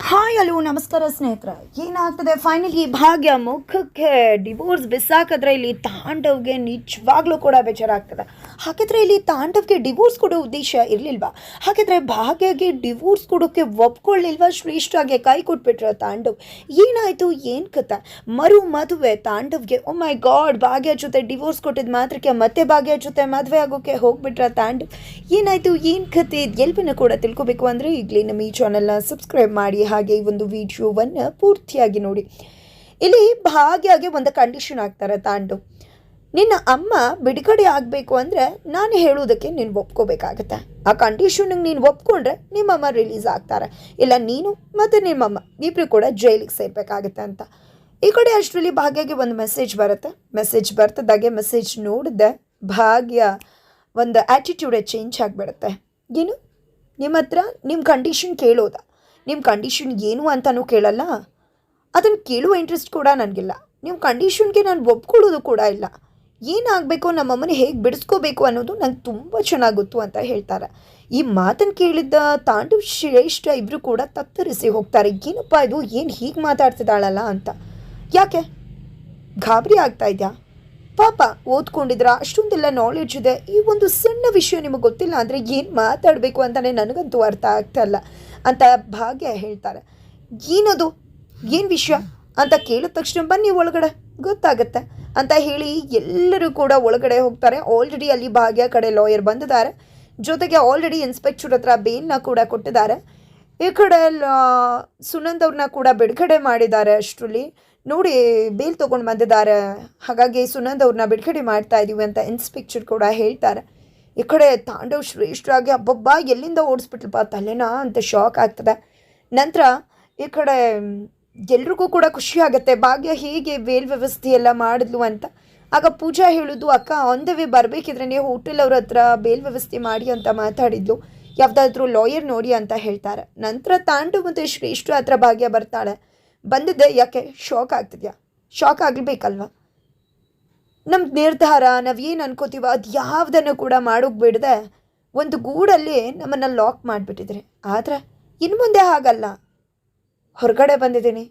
Hi hello ನಮಸ್ಕಾರ ಸ್ನೇಹಿತರೆ. ಏನಾಗ್ತದೆ? ಫೈನಲಿ ಭಾಗ್ಯ ಮುಖಕ್ಕೆ ಡಿವೋರ್ಸ್ ಬಿಸಾಕಿದ್ರೆ ಇಲ್ಲಿ ತಾಂಡವ್ಗೆ ನಿಜವಾಗ್ಲೂ ಕೂಡ ಬೇಜಾರಾಗ್ತದೆ. ಹಾಗಿದ್ರೆ ಇಲ್ಲಿ ತಾಂಡವ್ಗೆ ಡಿವೋರ್ಸ್ ಕೊಡೋ ಉದ್ದೇಶ ಇರಲಿಲ್ವಾ? ಹಾಗಿದ್ರೆ ಭಾಗ್ಯಗೆ ಡಿವೋರ್ಸ್ ಕೊಡೋಕ್ಕೆ ಒಪ್ಕೊಳ್ಳಿಲ್ವಾ ಶ್ರೇಷ್ಠಾಗೆ ಕೈ ಕೊಟ್ಬಿಟ್ರ ತಾಂಡವ್. ಏನಾಯಿತು? ಏನು ಕಥೆ? ಮರು ಮದುವೆ ತಾಂಡವ್ಗೆ. ಓ ಮೈ ಗಾಡ್ ಭಾಗ್ಯ ಜೊತೆ ಡಿವೋರ್ಸ್ ಕೊಟ್ಟಿದ್ದ ಮಾತ್ರಕ್ಕೆ ಮತ್ತೆ ಭಾಗ್ಯ ಜೊತೆ ಮದುವೆ ಆಗೋಕ್ಕೆ ಹೋಗ್ಬಿಟ್ರ ತಾಂಡವ್. ಏನಾಯಿತು? ಏನು ಕತೆ ಎಲ್ಪಿನ ಕೂಡ ತಿಳ್ಕೊಬೇಕು ಅಂದರೆ ಈಗಲೇ ನಮ್ಮ ಈ ಚಾನಲ್ನ ಸಬ್ಸ್ಕ್ರೈಬ್ ಮಾಡಿ, ಹಾಗೆ ಈ ಒಂದು ವಿಡಿಯೋವನ್ನು ಪೂರ್ತಿಯಾಗಿ ನೋಡಿ. ಇಲ್ಲಿ ಭಾಗ್ಯಾಗೆ ಒಂದು ಕಂಡೀಷನ್ ಆಗ್ತಾರೆ ತಾಂಡು ನಿನ್ನ ಅಮ್ಮ ಬಿಡುಗಡೆ ಆಗಬೇಕು ಅಂದರೆ ನಾನು ಹೇಳೋದಕ್ಕೆ ನೀನು ಒಪ್ಕೋಬೇಕಾಗತ್ತೆ. ಆ ಕಂಡೀಷನಿಗೆ ನೀನು ಒಪ್ಕೊಂಡ್ರೆ ನಿಮ್ಮಮ್ಮ ರಿಲೀಸ್ ಆಗ್ತಾರೆ. ಇಲ್ಲ, ನೀನು ಮತ್ತು ನಿಮ್ಮಮ್ಮ ಇಬ್ಬರು ಕೂಡ ಜೈಲಿಗೆ ಸೇರಬೇಕಾಗತ್ತೆ ಅಂತ. ಈ ಕಡೆ ಅಷ್ಟರಲ್ಲಿ ಭಾಗ್ಯಗೆ ಒಂದು ಮೆಸೇಜ್ ಬರುತ್ತೆ. ಮೆಸೇಜ್ ಬರ್ತದಾಗೆ ಮೆಸೇಜ್ ನೋಡಿದೆ ಭಾಗ್ಯ ಒಂದು ಆ್ಯಟಿಟ್ಯೂಡೇ ಚೇಂಜ್ ಆಗಿಬಿಡುತ್ತೆ. ಏನು? ನಿಮ್ಮ ಹತ್ರ ನಿಮ್ಮ ಕಂಡೀಷನ್ ಕೇಳೋದ? ನಿಮ್ಮ ಕಂಡೀಷನ್ ಏನು ಅಂತಲೂ ಕೇಳಲ್ಲ? ಅದನ್ನು ಕೇಳುವ ಇಂಟ್ರೆಸ್ಟ್ ಕೂಡ ನನಗಿಲ್ಲ. ನಿಮ್ಮ ಕಂಡೀಷನ್ಗೆ ನಾನು ಒಪ್ಕೊಳ್ಳೋದು ಕೂಡ ಇಲ್ಲ. ಏನಾಗಬೇಕು, ನಮ್ಮಮ್ಮನ ಹೇಗೆ ಬಿಡಿಸ್ಕೋಬೇಕು ಅನ್ನೋದು ನಂಗೆ ತುಂಬ ಚೆನ್ನಾಗಿ ಗೊತ್ತು ಅಂತ ಹೇಳ್ತಾರೆ. ಈ ಮಾತನ್ನು ಕೇಳಿದ್ದ ತಾಂಡು ಶ್ರೇಷ್ಠ ಇಬ್ಬರು ಕೂಡ ತತ್ತರಿಸಿ ಹೋಗ್ತಾರೆ. ಏನಪ್ಪ ಇದು? ಏನು ಹೀಗೆ ಮಾತಾಡ್ತಿದ್ದಾಳಲ್ಲ ಅಂತ. ಯಾಕೆ? ಗಾಬರಿ ಆಗ್ತಾ ಇದೆಯಾ? ಪಾಪ, ಓದ್ಕೊಂಡಿದ್ರ, ಅಷ್ಟೊಂದೆಲ್ಲ ನಾಲೆಡ್ಜ್ ಇದೆ. ಈ ಒಂದು ಸಣ್ಣ ವಿಷಯ ನಿಮಗೆ ಗೊತ್ತಿಲ್ಲ ಅಂದರೆ ಏನು ಮಾತಾಡಬೇಕು ಅಂತಲೇ ನನಗಂತೂ ಅರ್ಥ ಆಗ್ತಾಯಿಲ್ಲ ಅಂತ ಭಾಗ್ಯ ಹೇಳ್ತಾರೆ. ಏನದು? ಏನು ವಿಷಯ? ಅಂತ ಕೇಳಿದ ತಕ್ಷಣ ಬನ್ನಿ ಒಳಗಡೆ. ಗೊತ್ತಾಗತ್ತೆ. ಅಂತ ಹೇಳಿ ಎಲ್ಲರೂ ಕೂಡ ಒಳಗಡೆ ಹೋಗ್ತಾರೆ. ಆಲ್ರೆಡಿ ಅಲ್ಲಿ ಭಾಗ್ಯ ಕಡೆ ಲಾಯರ್ ಬಂದಿದ್ದಾರೆ. ಜೊತೆಗೆ ಆಲ್ರೆಡಿ ಇನ್ಸ್ಪೆಕ್ಟರ್ ಹತ್ರ ಬೇನ್ನ ಕೂಡ ಕೊಟ್ಟಿದ್ದಾರೆ. ಈ ಕಡೆ ಸುನಂದ್ ಅವ್ರನ್ನ ಕೂಡ ಬಿಡುಗಡೆ ಮಾಡಿದ್ದಾರೆ ಅಷ್ಟರಲ್ಲಿ. ನೋಡಿ, ಬೇಲ್ ತೊಗೊಂಡು ಬಂದಿದ್ದಾರೆ. ಹಾಗಾಗಿ ಸುನಂದ್ ಅವ್ರನ್ನ ಬಿಡುಗಡೆ ಮಾಡ್ತಾ ಇದೀವಿ ಅಂತ ಇನ್ಸ್ಪೆಕ್ಟರ್ ಕೂಡ ಹೇಳ್ತಾರೆ. ಈ ಕಡೆ ತಾಂಡವ್ ಶ್ರೇಷ್ಠರಾಗಿ ಅಬ್ಬಬ್ಬ, ಎಲ್ಲಿಂದ ಓಡಿಸ್ಬಿಟ್ಲಪ್ಪ, ತಲೆನಾ ಅಂತ ಶಾಕ್ ಆಗ್ತದೆ. ನಂತರ ಈ ಕಡೆ ಎಲ್ರಿಗೂ ಕೂಡ ಖುಷಿ ಆಗುತ್ತೆ. ಭಾಗ್ಯ ಹೇಗೆ ವೇಲ್ ವ್ಯವಸ್ಥೆ ಎಲ್ಲ ಮಾಡಿದ್ಲು ಅಂತ. ಆಗ ಪೂಜಾ ಹೇಳುದು, ಅಕ್ಕ ಆನ್ ದ ವೇ ಬರಬೇಕಿದ್ರೆ ಹೋಟೆಲ್ ಅವ್ರ ಹತ್ರ ಬೇಲ್ ವ್ಯವಸ್ಥೆ ಮಾಡಿ ಅಂತ ಮಾತಾಡಿದ್ಲು. ಯಾವುದಾದ್ರೂ ಲಾಯರ್ ನೋಡಿ ಅಂತ ಹೇಳ್ತಾರೆ. ನಂತರ ತಾಂಡು ಮತ್ತು ಶ್ರೇಷ್ಠ ಹತ್ರ ಭಾಗ್ಯ ಬರ್ತಾಳೆ. ಬಂದಿದ್ದೆ. ಯಾಕೆ? ಶಾಕ್ ಆಗ್ತಿದ್ಯಾ? ಶಾಕ್ ಆಗಬೇಕಲ್ವಾ ನಮ್ಮ ನಿರ್ಧಾರ ನಾವು ಏನು ಅನ್ಕೋತೀವೋ ಅದು ಯಾವುದನ್ನು ಕೂಡ ಮಾಡೋಕೆ ಬಿಡದೆ ಒಂದು ಗೂಡಲ್ಲಿ ನಮ್ಮನ್ನು ಲಾಕ್ ಮಾಡಿಬಿಟ್ಟಿದ್ರೆ. ಆದರೆ ಇನ್ನು ಮುಂದೆ ಹಾಗಲ್ಲ. ಹೊರಗಡೆ ಬಂದಿದ್ದೀನಿ.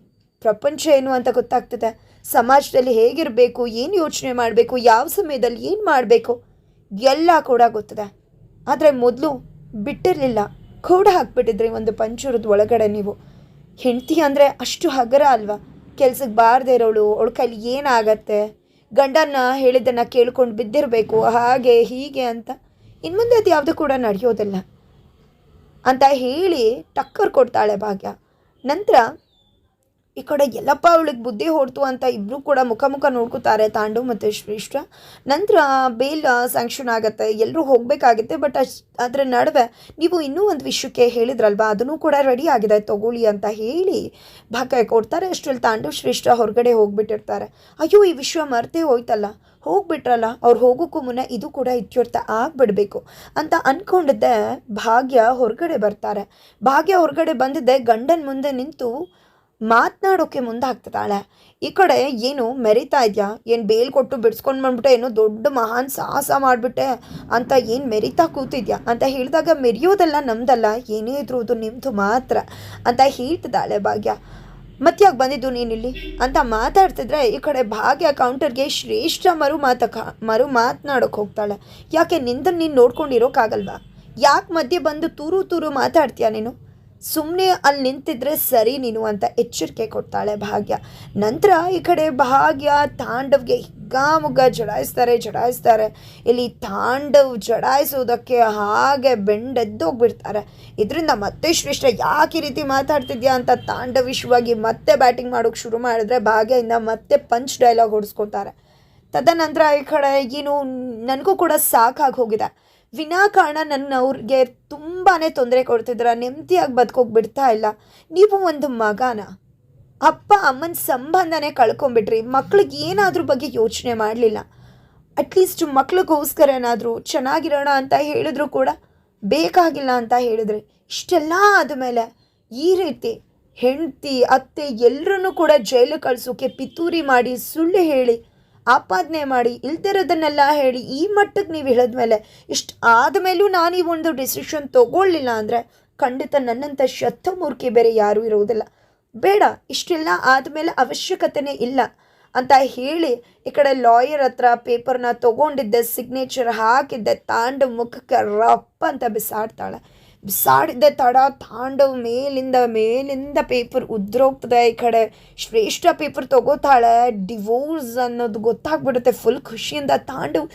ಪ್ರಪಂಚ ಏನು ಅಂತ ಗೊತ್ತಾಗ್ತದೆ. ಸಮಾಜದಲ್ಲಿ ಹೇಗಿರಬೇಕು, ಏನು ಯೋಚನೆ ಮಾಡಬೇಕು, ಯಾವ ಸಮಯದಲ್ಲಿ ಏನು ಮಾಡಬೇಕು, ಎಲ್ಲ ಕೂಡ ಗೊತ್ತಿದೆ. ಆದರೆ ಮೊದಲು ಬಿಟ್ಟಿರಲಿಲ್ಲ. ಕೂಡ ಹಾಕ್ಬಿಟ್ಟಿದ್ರಿ ಒಂದು ಪಂಚೂರದ ಒಳಗಡೆ ನೀವು. ಹೆಂಡತಿ ಅಂದರೆ ಅಷ್ಟು ಹಗರ ಅಲ್ವಾ? ಕೆಲ್ಸಕ್ಕೆ ಬಾರದೇ ಇರೋಳು, ಅವಳ ಕೈಲಿ ಏನಾಗತ್ತೆ ಗಂಡನ ಹೇಳಿದ್ದನ್ನು ಕೇಳ್ಕೊಂಡು ಬಿದ್ದಿರಬೇಕು, ಹಾಗೆ, ಹೀಗೆ ಅಂತ. ಇನ್ನು ಮುಂದೆ ಅದು ಯಾವುದು ಕೂಡ ನಡೆಯೋದಿಲ್ಲ. ಅಂತ ಹೇಳಿ ಟಕ್ಕರ್ ಕೊಡ್ತಾಳೆ ಭಾಗ್ಯ. ನಂತರ ಈ ಕಡೆ ಎಲ್ಲಪ್ಪ ಅವಳಿಗೆ ಬುದ್ಧಿ ಹೊಡ್ತು ಅಂತ ಇಬ್ಬರು ಕೂಡ ಮುಖ ಮುಖ ನೋಡ್ಕೋತಾರೆ ತಾಂಡು ಮತ್ತು ಶ್ರೇಷ್ಠ. ನಂತರ ಬೇಲ್ ಸ್ಯಾಂಕ್ಷನ್ ಆಗುತ್ತೆ. ಎಲ್ಲರೂ ಹೋಗಬೇಕಾಗುತ್ತೆ ಬಟ್ ಅದರ ನಡುವೆ ನೀವು ಇನ್ನೂ ಒಂದು ವಿಷಯಕ್ಕೆ ಹೇಳಿದ್ರಲ್ವಾ? ಅದನ್ನು ಕೂಡ ರೆಡಿ ಆಗಿದೆ. ತಗೊಳ್ಳಿ ಅಂತ ಹೇಳಿ ಭಾಗ್ಯ ಕೊಡ್ತಾರೆ. ಅಷ್ಟರಲ್ಲಿ ತಾಂಡು ಶ್ರೇಷ್ಠ ಹೊರಗಡೆ ಹೋಗಿಬಿಟ್ಟಿರ್ತಾರೆ. ಅಯ್ಯೋ, ಈ ವಿಷಯ ಮರೆತೇ ಹೋಯ್ತಲ್ಲ. ಹೋಗ್ಬಿಟ್ರಲ್ಲ. ಅವ್ರು ಹೋಗೋಕ್ಕೂ ಮುನ್ನ ಇದು ಕೂಡ ಇತ್ಯರ್ಥ ಆಗಿಬಿಡಬೇಕು ಅಂತ ಅಂದ್ಕೊಂಡಿದ್ದೆ ಭಾಗ್ಯ ಹೊರಗಡೆ ಬರ್ತಾರೆ. ಭಾಗ್ಯ ಹೊರಗಡೆ ಬಂದಿದ್ದೆ ಗಂಡನ ಮುಂದೆ ನಿಂತು ಮಾತನಾಡೋಕ್ಕೆ ಮುಂದಾಗ್ತದಾಳೆ ಈ ಕಡೆ ಏನು ಮೆರಿತಾ ಇದೆಯಾ? ಏನು ಬೇಲ್ ಕೊಟ್ಟು ಬಿಡಿಸ್ಕೊಂಡು ಬಂದ್ಬಿಟ್ಟೆ? ಏನೋ ದೊಡ್ಡ ಮಹಾನ್ ಸಾಹಸ ಮಾಡಿಬಿಟ್ಟೆ ಅಂತ ಏನು ಮೆರಿತಾ ಕೂತಿದ್ಯಾ? ಅಂತ ಹೇಳಿದಾಗ ಮೆರೆಯೋದೆಲ್ಲ ನಮ್ದಲ್ಲ, ಏನೇ ಇದ್ರೂ ಅದು ನಿಮ್ಮದು ಮಾತ್ರ ಅಂತ ಹೇಳ್ತಿದ್ದಾಳೆ ಭಾಗ್ಯ. ಮತ್ಯಾಕೆ ಬಂದಿದ್ದು ನೀನಿಲ್ಲಿ? ಅಂತ ಮಾತಾಡ್ತಿದ್ರೆ ಈ ಕಡೆ ಭಾಗ್ಯ ಕೌಂಟರ್ಗೆ ಶ್ರೇಷ್ಠ ಮರು ಮಾತಕ ಮರು ಮಾತನಾಡೋಕೆ ಹೋಗ್ತಾಳೆ. ಯಾಕೆ ನಿಂದನ್ನು ನೀನು ನೋಡ್ಕೊಂಡಿರೋಕ್ಕಾಗಲ್ವಾ ಯಾಕೆ ಮಧ್ಯೆ ಬಂದು ತೂರು ತೂರು ಮಾತಾಡ್ತೀಯ ನೀನು? ಸುಮ್ಮನೆ ಅಲ್ಲಿ ನಿಂತಿದ್ರೆ ಸರಿ ನೀನು ಅಂತ ಎಚ್ಚರಿಕೆ ಕೊಡ್ತಾಳೆ ಭಾಗ್ಯ. ನಂತರ ಈ ಕಡೆ ಭಾಗ್ಯ ತಾಂಡವ್ಗೆ ಹಿಗ್ಗಾಮುಗ್ಗ ಜಡಾಯಿಸ್ತಾರೆ ಜಡಾಯಿಸ್ತಾರೆ. ಇಲ್ಲಿ ತಾಂಡವ್ ಜಡಾಯಿಸೋದಕ್ಕೆ ಹಾಗೆ ಬೆಂಡೆದ್ದೋಗ್ಬಿಡ್ತಾರೆ. ಇದರಿಂದ ಮತ್ತೆ ಶ್ರೇಷ್ಠ ಯಾಕೆ ಈ ರೀತಿ ಮಾತಾಡ್ತಿದ್ಯಾ ಅಂತ ತಾಂಡವಿಶ್ವಾಗಿ ಮತ್ತೆ ಬ್ಯಾಟಿಂಗ್ ಮಾಡೋಕೆ ಶುರು ಮಾಡಿದ್ರೆ ಭಾಗ್ಯದಿಂದ ಮತ್ತೆ ಪಂಚ್ ಡೈಲಾಗ್ ಹೊಡಿಸ್ಕೊತಾರೆ ತದನಂತರ ಈ ಕಡೆ ಏನು ನನಗೂ ಕೂಡ ಸಾಕಾಗಿ ಹೋಗಿದೆ. ವಿನಾಕಾರಣ ನನ್ನ ಅವ್ರಿಗೆ ತುಂಬಾ ತೊಂದರೆ ಕೊಡ್ತಿದ್ರ ನೆಮ್ಮದಿಯಾಗಿ ಬದುಕೋಗಿ ಬಿಡ್ತಾ ಇಲ್ಲ. ನೀವು ಒಂದು ಮಗನ, ಅಪ್ಪ ಅಮ್ಮನ ಸಂಬಂಧನೇ ಕಳ್ಕೊಂಬಿಟ್ರಿ, ಮಕ್ಳಿಗೆ ಏನಾದರೂ ಬಗ್ಗೆ ಯೋಚನೆ ಮಾಡಲಿಲ್ಲ. ಅಟ್ಲೀಸ್ಟ್ ಮಕ್ಳಿಗೋಸ್ಕರನಾದರೂ ಚೆನ್ನಾಗಿರೋಣ ಅಂತ ಹೇಳಿದ್ರು ಕೂಡ ಬೇಕಾಗಿಲ್ಲ ಅಂತ ಹೇಳಿದ್ರಿ, ಇಷ್ಟೆಲ್ಲ ಆದಮೇಲೆ ಈ ರೀತಿ ಹೆಂಡತಿ, ಅತ್ತೆ ಎಲ್ಲರನ್ನೂ ಕೂಡ ಜೈಲು ಕಳಿಸೋಕೆ ಪಿತೂರಿ ಮಾಡಿ ಸುಳ್ಳು ಹೇಳಿ ಆಪಾದನೆ ಮಾಡಿ ಇಲ್ದಿರೋದನ್ನೆಲ್ಲ ಹೇಳಿ ಈ ಮಟ್ಟಕ್ಕೆ ನೀವು ಹೇಳಿದ್ಮೇಲೆ ಇಷ್ಟು ಆದಮೇಲೂ ನಾನು ಈ ಒಂದು ಡಿಸಿಷನ್ ತೊಗೊಳ್ಳಿಲ್ಲ ಅಂದರೆ ಖಂಡಿತ ನನ್ನಂಥ ಶತಮೂರ್ಖಿ ಬೇರೆ ಯಾರೂ ಇರುವುದಿಲ್ಲ ಬೇಡ, ಇಷ್ಟೆಲ್ಲ ಆದಮೇಲೆ ಅವಶ್ಯಕತೆನೇ ಇಲ್ಲ ಅಂತ ಹೇಳಿ ಈ ಕಡೆ ಲಾಯರ್ ಹತ್ರ ಪೇಪರ್ನ ತೊಗೊಂಡಿದ್ದೆ ಸಿಗ್ನೇಚರ್ ಹಾಕಿದ್ದೆ, ತಾಂಡ ಮುಖಕ್ಕೆ ರಪ್ಪ ಅಂತ ಬಿಸಾಡ್ತಾಳೆ. ಬಿಸಾಡಿದ್ದೆ ತಡ, ತಾಂಡವ್ ಮೇಲಿಂದ ಮೇಲಿಂದ ಪೇಪರ್ ಉದ್ರೋಗ್ತದೆ ಈ ಕಡೆ. ಶ್ರೇಷ್ಠ ಪೇಪರ್ ತಗೋತಾಳೆ, ಡಿವೋರ್ಸ್ ಅನ್ನೋದು ಗೊತ್ತಾಗ್ಬಿಡುತ್ತೆ ಫುಲ್ ಖುಷಿಯಿಂದ. ತಾಂಡವ್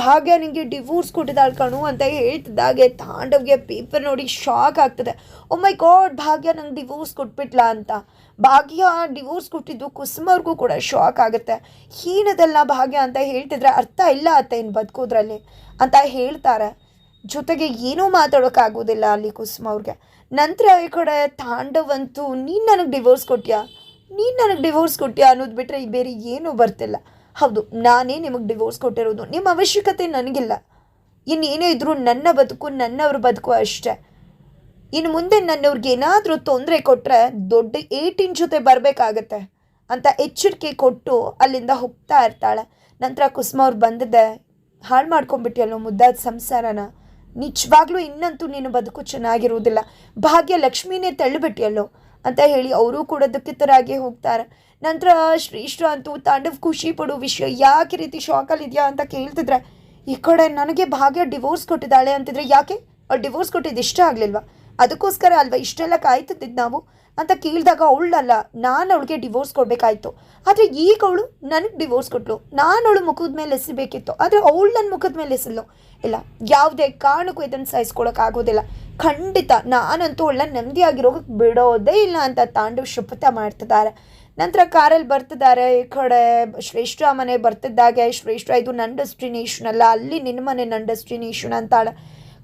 ಭಾಗ್ಯ ನಿಂಗೆ ಡಿವೋರ್ಸ್ ಕೊಟ್ಟಿದ್ದಾಳೆ ಕಣು ಅಂತ ಹೇಳ್ತಿದ್ದಾಗೆ, ತಾಂಡವ್ಗೆ ಪೇಪರ್ ನೋಡಿ ಶಾಕ್ ಆಗ್ತದೆ. ಓ ಮೈ ಗಾಡ್ ಭಾಗ್ಯ ನಂಗೆ ಡಿವೋರ್ಸ್ ಕೊಟ್ಬಿಟ್ಲಾ ಅಂತ. ಭಾಗ್ಯ ಡಿವೋರ್ಸ್ ಕೊಟ್ಟಿದ್ದು ಕುಸುಮವ್ರಿಗೂ ಕೂಡ ಶಾಕ್ ಆಗುತ್ತೆ. ಹೀನದಲ್ಲ ಭಾಗ್ಯ ಅಂತ ಹೇಳ್ತಿದ್ರೆ ಅರ್ಥ ಇಲ್ಲ ಅತ್ತೆ ಇನ್ನು ಬದುಕೋದ್ರಲ್ಲಿ ಅಂತ ಹೇಳ್ತಾರೆ. ಜೊತೆಗೆ ಏನೂ ಮಾತಾಡೋಕ್ಕಾಗೋದಿಲ್ಲ ಅಲ್ಲಿ ಕುಸುಮ ಅವ್ರಿಗೆ. ನಂತರ ಈ ಕಡೆ ತಾಂಡವಂತೂ, ನೀನು ನನಗೆ ಡಿವೋರ್ಸ್ ಕೊಟ್ಯಾ? ನೀನು ನನಗೆ ಡಿವೋರ್ಸ್ ಕೊಟ್ಟಿಯಾ ಅನ್ನೋದು ಬಿಟ್ಟರೆ ಬೇರೆ ಏನೂ ಬರ್ತಿಲ್ಲ. ಹೌದು, ನಾನೇ ನಿಮಗೆ ಡಿವೋರ್ಸ್ ಕೊಟ್ಟಿರೋದು. ನಿಮ್ಮ ಅವಶ್ಯಕತೆ ನನಗಿಲ್ಲ. ಇನ್ನೇನೇ ಇದ್ದರೂ ನನ್ನ ಬದುಕು, ನನ್ನವ್ರ ಬದುಕು ಅಷ್ಟೇ. ಇನ್ನು ಮುಂದೆ ನನ್ನವ್ರಿಗೆ ಏನಾದರೂ ತೊಂದರೆ ಕೊಟ್ಟರೆ ದೊಡ್ಡ ಏಟಿನ ಜೊತೆ ಬರಬೇಕಾಗತ್ತೆ ಅಂತ ಎಚ್ಚರಿಕೆ ಕೊಟ್ಟು ಅಲ್ಲಿಂದ ಹೋಗ್ತಾ ಇರ್ತಾಳೆ. ನಂತರ ಕುಸುಮ ಅವ್ರು ಬಂದಿದ್ದೆ ಹಾಳು ಮಾಡ್ಕೊಂಬಿಟ್ಟಿಯಲ್ಲೋ ಮುದ್ದಾದ ಸಂಸಾರನ. ನಿಜವಾಗ್ಲೂ ಇನ್ನಂತೂ ನೀನು ಬದುಕು ಚೆನ್ನಾಗಿರುವುದಿಲ್ಲ. ಭಾಗ್ಯ ಲಕ್ಷ್ಮಿನೇ ತಳ್ಳಿಬಿಟ್ಟಿಯಲ್ಲೋ? ಅಂತ ಹೇಳಿ ಅವರು ಕೂಡ ದುಃಖಿತರಾಗಿ ಹೋಗ್ತಾರೆ. ನಂತರ ಶ್ರೇಷ್ಠ ಅಂತೂ ತಾಂಡವ್ ಖುಷಿ ಪಡೋ ವಿಷಯ ಯಾಕೆ ರೀತಿ ಶಾಕಲ್ಲಿದೆಯಾ ಅಂತ ಕೇಳ್ತಿದ್ರೆ, ಈ ಕಡೆ ನನಗೆ ಭಾಗ್ಯ ಡಿವೋರ್ಸ್ ಕೊಟ್ಟಿದ್ದಾಳೆ ಅಂತಿದ್ರೆ ಯಾಕೆ? ಅವ್ರು ಡಿವೋರ್ಸ್ ಕೊಟ್ಟಿದ್ದು ಇಷ್ಟ ಆಗಲಿಲ್ವಾ? ಅದಕ್ಕೋಸ್ಕರ ಅಲ್ವಾ ಇಷ್ಟೆಲ್ಲ ಕಾಯ್ತಿದ್ದಿದ್ದು ನಾವು? ಅಂತ ಕೇಳಿದಾಗ ಅವಳಲ್ಲ, ನಾನು ಅವಳಿಗೆ ಡಿವೋರ್ಸ್ ಕೊಡಬೇಕಾಯ್ತು. ಆದರೆ ಈಗ ಅವಳು ನನಗೆ ಡಿವೋರ್ಸ್ ಕೊಟ್ಟಳು ನಾನು ಅವಳು ಮುಖದ ಮೇಲೆ ಎಸಿಬೇಕಿತ್ತು. ಆದರೆ ಅವಳು ನನ್ನ ಮುಖದ ಮೇಲೆ ಎಸಲು. ಇಲ್ಲ, ಯಾವುದೇ ಕಾರಣಕ್ಕೂ ಇದನ್ನು ಸಹಿಸ್ಕೊಳಕ್ಕಾಗೋದಿಲ್ಲ ಖಂಡಿತ ನಾನಂತೂ ಅವಳನ್ನ ನೆಮ್ಮದಿಯಾಗಿರೋಕೆ ಬಿಡೋದೇ ಇಲ್ಲ ಅಂತ ತಾಂಡು ಶಪಥ ಮಾಡ್ತಿದ್ದಾರೆ. ನಂತರ ಕಾರಲ್ಲಿ ಬರ್ತಿದ್ದಾರೆ, ಈ ಕಡೆ ಶ್ರೇಷ್ಠ ಮನೆ ಬರ್ತಿದ್ದಾಗೆ. ಶ್ರೇಷ್ಠ ಇದು ನನ್ನ ಡೆಸ್ಟಿನೇಷನ್ ಅಲ್ಲ, ಅಲ್ಲಿ ನಿನ್ನ ಮನೆ ನನ್ನ ಡೆಸ್ಟಿನೇಷನ್ ಅಂತಾಳೆ.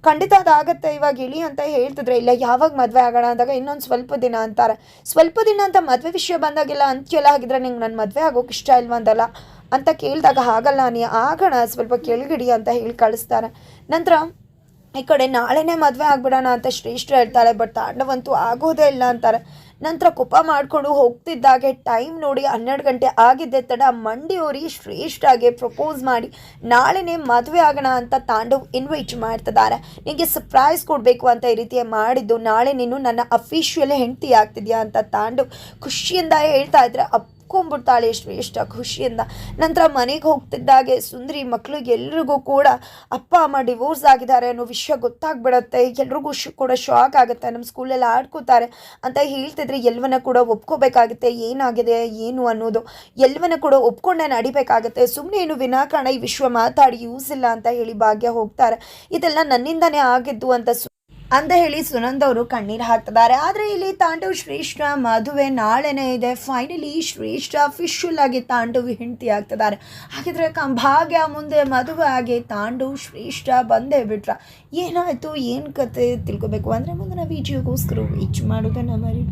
ಖಂಡಿತ ಅದಾಗತ್ತೆ, ಇವಾಗ ಇಳಿ ಅಂತ ಹೇಳ್ತಿದ್ರೆ, ಇಲ್ಲ, ಯಾವಾಗ ಮದುವೆ ಆಗೋಣ ಅಂದಾಗ ಇನ್ನೊಂದು ಸ್ವಲ್ಪ ದಿನ ಅಂತಾರೆ. ಸ್ವಲ್ಪ ದಿನ ಅಂತ ಮದುವೆ ವಿಷಯ ಬಂದಾಗೆಲ್ಲ ಅಂತ್ಯಲ್ಲ ಆಗಿದ್ರೆ ನಿಂಗೆ ನನ್ನ ಮದುವೆ ಆಗೋಕೆ ಇಷ್ಟ ಇಲ್ವಂದಲ್ಲ ಅಂತ ಕೇಳಿದಾಗ ಆಗಲ್ಲ ನೀ, ಆಗೋಣ, ಸ್ವಲ್ಪ ಕೆಳಗಿಡಿ ಅಂತ ಹೇಳಿ ಕಳಿಸ್ತಾರೆ. ನಂತರ ಈ ಕಡೆ ನಾಳೆನೇ ಮದುವೆ ಆಗ್ಬಿಡೋಣ ಅಂತ ಶ್ರೇಷ್ಠ ಹೇಳ್ತಾಳೆ ಬಟ್ ತಾಂಡವಂತೂ ಆಗೋದೇ ಇಲ್ಲ ಅಂತಾರೆ. ನಂತರ ಕೋಪ ಮಾಡಿಕೊಂಡು ಹೋಗ್ತಿದ್ದಾಗೆ ಟೈಮ್ ನೋಡಿ ಹನ್ನೆರಡು ಗಂಟೆ ಆಗಿದ್ದೆ ತಡ ಮಂಡಿಯೋರಿ ಶ್ರೇಷ್ಠಾಗೆ ಪ್ರಪೋಸ್ ಮಾಡಿ, ನಾಳೆನೇ ಮದುವೆ ಆಗೋಣ ಅಂತ ತಾಂಡವ್ ಇನ್ವೈಟ್ ಮಾಡ್ತಿದ್ದಾರೆ. ನಿಮಗೆ ಸರ್ಪ್ರೈಸ್ ಕೊಡಬೇಕು ಅಂತ ಈ ರೀತಿಯ ಮಾಡಿದ್ದು, ನಾಳೆ ನೀನು ನನ್ನ ಅಫಿಷಿಯಲ್ ಹೆಂಡತಿ ಆಗ್ತಿದ್ಯಾ ಅಂತ ತಾಂಡವ್ ಖುಷಿಯಿಂದ ಹೇಳ್ತಾ ಇದ್ರೆ ಒಪ್ಕೊಂಡ್ಬಿಡ್ತಾಳೆ ಶ್ರೇಷ್ಠ ಖುಷಿಯಿಂದ. ನಂತರ ಮನೆಗೆ ಹೋಗ್ತಿದ್ದಾಗೆ ಸುಂದರಿ ಮಕ್ಕಳು ಎಲ್ರಿಗೂ ಕೂಡ ಅಪ್ಪ ಅಮ್ಮ ಡಿವೋರ್ಸ್ ಆಗಿದ್ದಾರೆ ಅನ್ನೋ ವಿಷಯ ಗೊತ್ತಾಗ್ಬಿಡತ್ತೆ. ಎಲ್ರಿಗೂ ಕೂಡ ಶಾಕ್ ಆಗುತ್ತೆ. ನಮ್ಮ ಸ್ಕೂಲಲ್ಲಿ ಆಡ್ಕೋತಾರೆ ಅಂತ ಹೇಳ್ತಿದ್ರೆ ಎಲ್ವನ ಕೂಡ ಒಪ್ಕೋಬೇಕಾಗುತ್ತೆ. ಏನಾಗಿದೆ, ಏನು ಅನ್ನೋದು ಎಲ್ವನ ಕೂಡ ಒಪ್ಕೊಂಡೆ ನಡಿಬೇಕಾಗುತ್ತೆ. ಸುಮ್ಮನೆ ಏನು ವಿನಾಕಾರಣ ಈ ವಿಶ್ವ ಮಾತಾಡಿ ಯೂಸ್ ಇಲ್ಲ ಅಂತ ಹೇಳಿ ಭಾಗ್ಯ ಹೋಗ್ತಾರೆ. ಇದೆಲ್ಲ ನನ್ನಿಂದನೇ ಆಗಿದ್ದು ಅಂತ ಅಂತ ಹೇಳಿ ಸುನಂದ್ ಅವರು ಕಣ್ಣೀರು ಹಾಕ್ತಿದ್ದಾರೆ. ಆದರೆ ಇಲ್ಲಿ ತಾಂಡವ್ ಶ್ರೇಷ್ಠ ಮದುವೆ ನಾಳೆನೇ ಇದೆ. ಫೈನಲಿ ಶ್ರೇಷ್ಠ ಅಫಿಷಿಯಲ್ ಆಗಿ ತಾಂಡವ್ ಹೆಂಡತಿ ಆಗ್ತಿದ್ದಾರೆ. ಹಾಗಿದ್ರೆ ಭಾಗ್ಯ ಮುಂದೆ ಮದುವೆ ಆಗಿ ತಾಂಡವ್ ಶ್ರೇಷ್ಠ ಬಂದೇ ಬಿಟ್ರ. ಏನಾಯಿತು? ಏನು ಕತೆ ತಿಳ್ಕೊಬೇಕು? ಅಂದರೆ ಮುಂದಿನ ವಿಡಿಯೋಗೋಸ್ಕರ ವೇಚ್ ಮಾಡೋದನ್ನು ಮರಿ